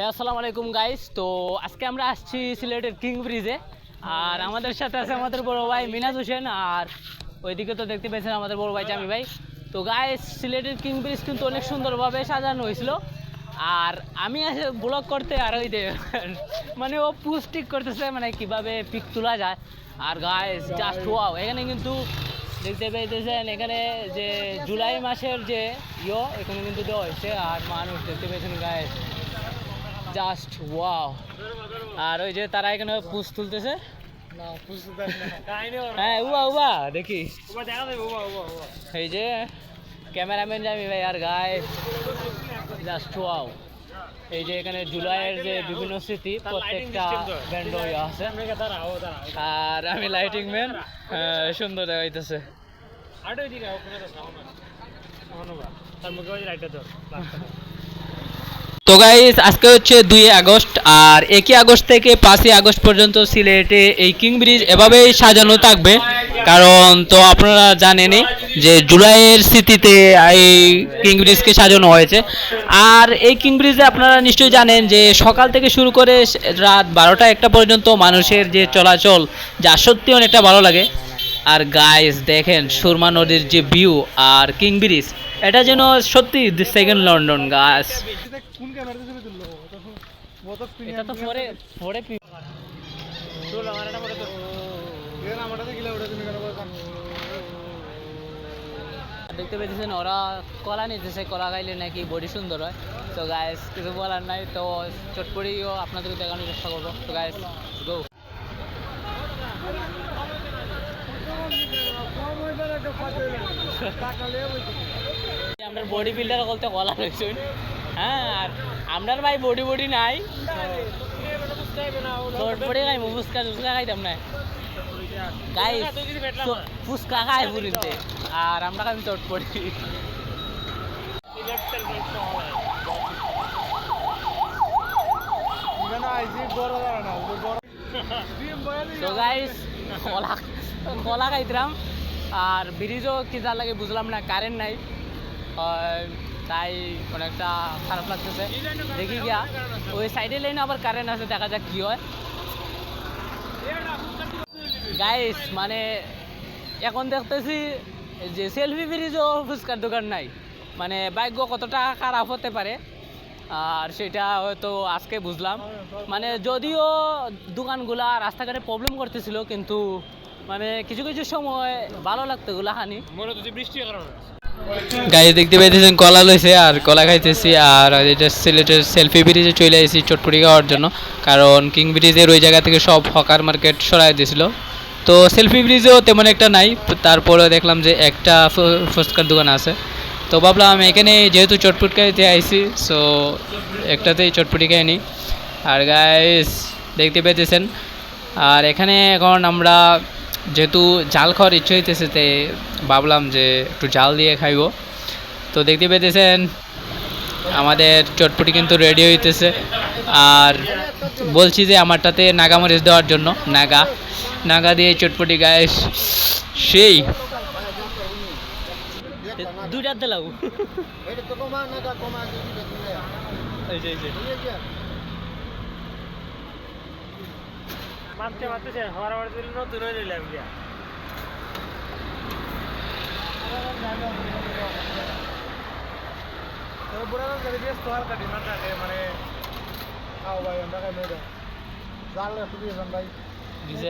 হ্যাঁ আসসালামু আলাইকুম গাইস তো আজকে আমরা আসছি সিলেটের কিং ব্রিজে আর আমাদের সাথে আছে আমাদের বড় ভাই মিনাজ হোসেন, আর ওইদিকে তো দেখতে পেয়েছেন আমাদের বড় ভাই জামি ভাই। তো গাইস সিলেটের কিং ব্রিজ কিন্তু অনেক সুন্দরভাবে সাজানো হয়েছিল। আর আমি ব্লগ করতে আর ওই মানে ও পুস্টিক করতেছে মানে কীভাবে পিক তোলা যায়। আর গাইস জাস্ট ওয়াও এখানে কিন্তু দেখতে পেয়েছেন, এখানে যে জুলাই মাসের যে ইয়ো, এখানে কিন্তু দেওয়া হয়েছে, আর মানুষ দেখতে পেয়েছেন গাইস জাস্ট ওয়াও। আর ওই যে তারা এখানে পুষ তুলতেছে। হ্যাঁ উবা উবা দেখি এই যে ক্যামেরাম্যান যাবি ভাই আর গায়ে জাস্ট ওয়াও। এই যে এখানে জুলাইয়ের যে বিভিন্ন স্মৃতি প্রত্যেকটা ব্যান্ড আছে। আর আমি লাইটিং ম্যান সুন্দর দেখাইতেছে। তো গাইস আজকে হচ্ছে দুই আগস্ট, আর একই আগস্ট থেকে পাঁচই আগস্ট পর্যন্ত সিলেটে এই কিং ব্রিজ এভাবেই সাজানো থাকবে। কারণ তো আপনারা জানেনই যে জুলাইয়ের স্মৃতিতে এই কিং ব্রিজকে সাজানো হয়েছে। আর এই কিং ব্রিজে আপনারা নিশ্চয়ই জানেন যে সকাল থেকে শুরু করে রাত বারোটা একটা পর্যন্ত মানুষের যে চলাচল, যা সত্যি অনেকটা ভালো লাগে। আর গাইস দেখেন সুরমা নদীর যে ভিউ আর কিং ব্রিজ এটা যেন সত্যি সেকেন্ড লন্ডন গাছ এটা তো পরে পরে পি- দেখতে পেয়েছেন ওরা কলা নিতেছে কলা খাইলে নাকি বডি সুন্দর হয়। তো গাইস কিছু বলার নাই তো চটপটিও আপনাদেরকে দেখানোর চেষ্টা করব। তো গাইস গো আপনার বডি বিল্ডার বলতে কলা রয়েছে হ্যাঁ আর আপনার ভাই বডি বডি নাই। চটপটি খাই ফুচকা টুচকা খাইতাম না গাই ফুচকা খাই পুরিতে আর আমরা খাই চটপটি তো গাইস কলা কলা খাইতাম আর ব্রিজও কি যা লাগে বুঝলাম না কারেন্ট নাই। আর তাই অনেকটা খারাপ লাগতেছে। দেখি গিয়া, ওই সাইডে লাইনে আবার কারেন্ট আছে দেখা যাক কি হয়। গাইস মানে এখন দেখতেছি যে সেলফি ব্রিজও ফুচকার দোকান নাই। মানে ভাগ্য কতটা খারাপ হতে পারে, আর সেটা হয়তো আজকে বুঝলাম। মানে যদিও দোকানগুলা রাস্তাঘাটে প্রবলেম করতেছিল, কিন্তু মানে কিছু কিছু সময় ভালো লাগতো গুলা হানি গাড়ি দেখতে পাইতেছেন কলা লইছে আর কলা খাইতেছি আর এটা সিলেটের সেলফি ব্রিজে চলে আসি চটপটি খাওয়ার জন্য। কারণ কিং ব্রিজের ওই জায়গা থেকে সব হকার মার্কেট সরাই দিয়েছিল। তো সেলফি ব্রিজেও তেমন একটা নাই তারপরে দেখলাম যে একটা ফুচকার দোকান আছে। তো ভাবলাম এখানে যেহেতু চটপট খাইতে আইছি সো একটাতেই চটপটি খাই নিই। আর গাইস দেখতে পেতেছেন। আর এখানে এখন আমরা যেহেতু জাল খাওয়ার ইচ্ছে হইতেছে তে ভাবলাম যে একটু জাল দিয়ে খাইব। তো দেখতে পেতেছেন আমাদের চটপটি কিন্তু রেডি হইতেছে। আর বলছি যে আমারটাতে নাগা মরিচ দেওয়ার জন্য নাগা। নাগা দিয়ে চটপটি গায়ে সেই। দুইটা দিলাম মারতে মারতেছে হওয়ার হওয়ার দিল নতুন হয়ে নিলাম গিয়া। মানে দিছে